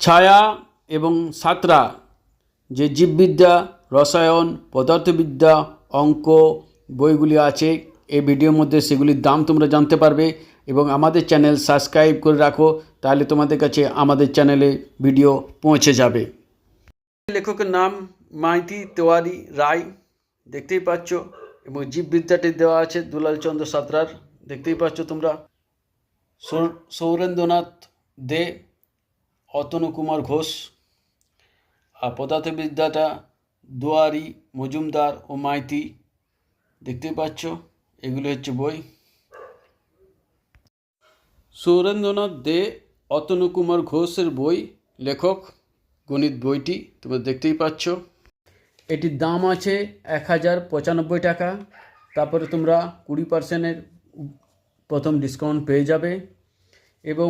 ছায়া এবং সাতরা, যে জীববিদ্যা, রসায়ন, পদার্থবিদ্যা, অঙ্ক বইগুলি আছে, এই ভিডিওর মধ্যে সেগুলির দাম তোমরা জানতে পারবে এবং আমাদের চ্যানেল সাবস্ক্রাইব করে রাখো, তাহলে তোমাদের কাছে আমাদের চ্যানেলে ভিডিও পৌঁছে যাবে। লেখকের নাম মাইতি তেওয়ারি রায়, দেখতেই পাচ্ছ, এবং জীববিদ্যাটি দেওয়া আছে দুলাল চন্দ্র সাঁতরার, দেখতেই পাচ্ছ তোমরা। সৌরেন্দ্রনাথ দে অতনু কুমার ঘোষ আর পদার্থবিদ্যাটা দুয়ারি, মজুমদার ও মাইতি দেখতেই পাচ্ছ, এগুলো হচ্ছে বই। সৌরেন্দ্রনাথ দে অতনু কুমার ঘোষের বই, লেখক, গণিত বইটি তোমরা দেখতেই পাচ্ছ। এটির দাম আছে এক হাজার পঁচানব্বই টাকা, তারপরে তোমরা কুড়ি পার্সেন্টের প্রথম ডিসকাউন্ট পেয়ে যাবে। এবং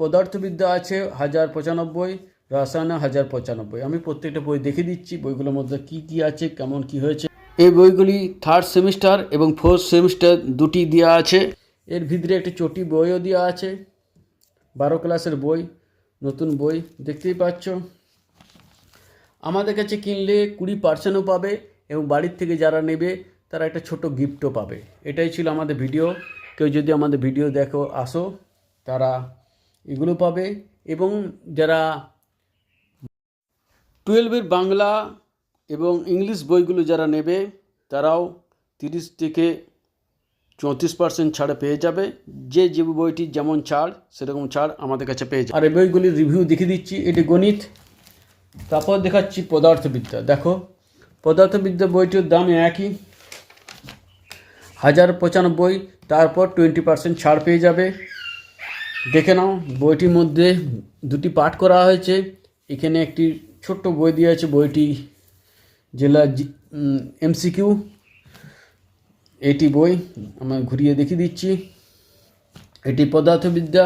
পদার্থবিদ্যা আছে হাজার পঁচানব্বই, রসায়ন হাজার পঁচানব্বই। আমি প্রত্যেকটা বই দেখে দিচ্ছি, বইগুলোর মধ্যে কি কি আছে, কেমন কি হয়েছে। এই বইগুলি থার্ড সেমিস্টার এবং ফোর্থ সেমিস্টার দুটি দেওয়া আছে। এর ভিতরে একটি চটি বইও দেওয়া আছে, বারো ক্লাসের বই, নতুন বই, দেখতেই পাচ্ছ। আমাদের কাছে কিনলে কুড়ি পার্সেন্টও পাবে এবং বাড়ির থেকে যারা নেবে, তারা একটা ছোট গিফটও পাবে। এটাই ছিল আমাদের ভিডিও কেউ যদি আমাদের ভিডিও দেখো, আসো। তারা এগুলো পাবে এবং যারা টুয়েলভের বাংলা এবং ইংলিশ বইগুলো যারা নেবে, তারাও তিরিশ থেকে চৌত্রিশ পার্সেন্ট ছাড় পেয়ে যাবে। যে যে বইটি যেমন ছাড়, সেরকম ছাড় আমাদের কাছে পেয়ে যাবে। আর এই বইগুলির রিভিউ দেখিয়ে দিচ্ছি। এটি গণিত, তারপর দেখাচ্ছি পদার্থবিদ্যা। দেখো, পদার্থবিদ্যা বইটির দাম একই, হাজার পঁচানব্বই, তারপর টোয়েন্টি পার্সেন্ট ছাড় পেয়ে যাবে। দেখে নাও বইটির মধ্যে দুটি পাঠ করা হয়েছে। এখানে একটি ছোট্ট বই দিয়ে আছে বইটি জেলা এমসিকিউ এটি বই আমরা ঘুরিয়ে দেখিয়ে দিচ্ছি। এটি পদার্থবিদ্যা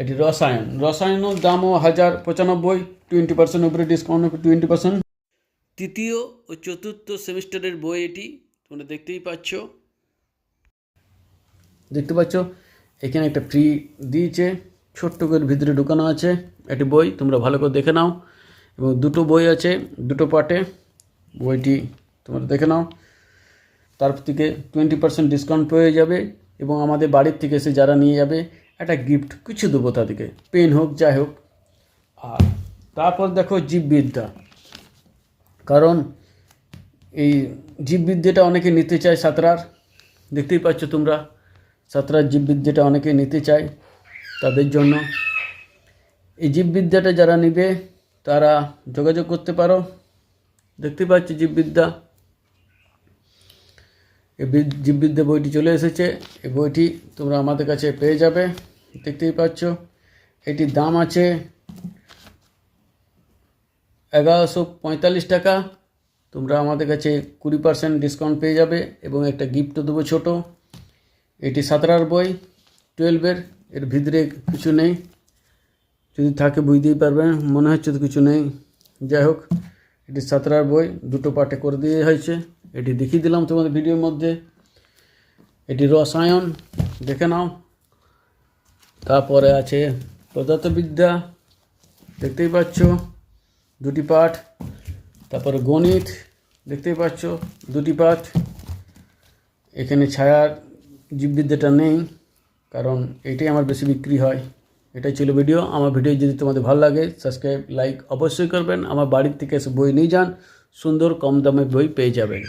এটি রসায়ন। রসায়নের দামও হাজার পঁচানব্বই টোয়েন্টি পার্সেন্ট উপরে ডিসকাউন্ট টোয়েন্টি পার্সেন্ট তৃতীয় ও চতুর্থ সেমিস্টারের বই এটি তোমরা দেখতেই পাচ্ছ। দেখতে পাচ্ছ? এখানে একটা ফ্রি দিয়েছে, ছোট্ট করে ভিতরে ঢুকানো আছে, একটি বই, তোমরা ভালো করে দেখে নাও। এবং দুটো বই আছে, দুটো পার্টে, বইটি তোমরা দেখে নাও। তার থেকে টোয়েন্টি পার্সেন্ট ডিসকাউন্ট পেয়ে যাবে এবং আমাদের বাড়ির থেকে এসে যারা নিয়ে যাবে, একটা গিফট কিছু দেবো তাদেরকে পেন হোক, যাই হোক। আর তারপর দেখো জীববিদ্যা। কারণ এই জীববিদ্যাটা অনেকে নিতে চায় সাঁতরার, দেখতেই পাচ্ছ তোমরা। সাঁতরার জীববিদ্যাটা অনেকে নিতে চায় তাদের জন্য। এই জীববিদ্যাটা যারা নেবে, তারা যোগাযোগ করতে পারো। দেখতে পাচ্ছ জীববিদ্যা। এই জীববিদ্যা বইটি চলে এসেছে। এই বইটি তোমরা আমাদের কাছে পেয়ে যাবে। দেখতেই পাচ্ছ এটির দাম আছে এগারোশো পঁয়তাল্লিশ টাকা। তোমরা আমাদের কাছে কুড়ি পার্সেন্ট ডিসকাউন্ট পেয়ে যাবে এবং একটা গিফটও দেবো ছোটো। এটি সাঁতরার বই টুয়েলভের এর ভিতরে কিছু নেই। যদি থাকে বুঝতেই পারবেন, মনে হচ্ছে তো কিছু নেই। যাই হোক, এটি সাঁতরার বই, দুটো পার্টে করে দিয়ে হয়েছে। এটি দেখিয়ে দিলাম তোমাদের ভিডিওর মধ্যে। এটি রসায়ন, দেখে নাও। তারপরে আছে পদার্থবিদ্যা, দেখতেই পাচ্ছ। দুটি পাঠ। তারপরে গণিত, দেখতেই পাচ্ছ। দুটি পাঠ। এখানে ছায়ার জীববিদ্যাটা নেই, কারণ এটাই আমার বেশি বিক্রি হয়। এটাই ছিল ভিডিও। আমার ভিডিও যদি তোমাদের ভালো লাগে সাবস্ক্রাইব লাইক অবশ্যই করবেন। আমার বাড়ির থেকে এসে বই নিয়ে যান। সুন্দর কম দামে বই পেয়ে যাবেন।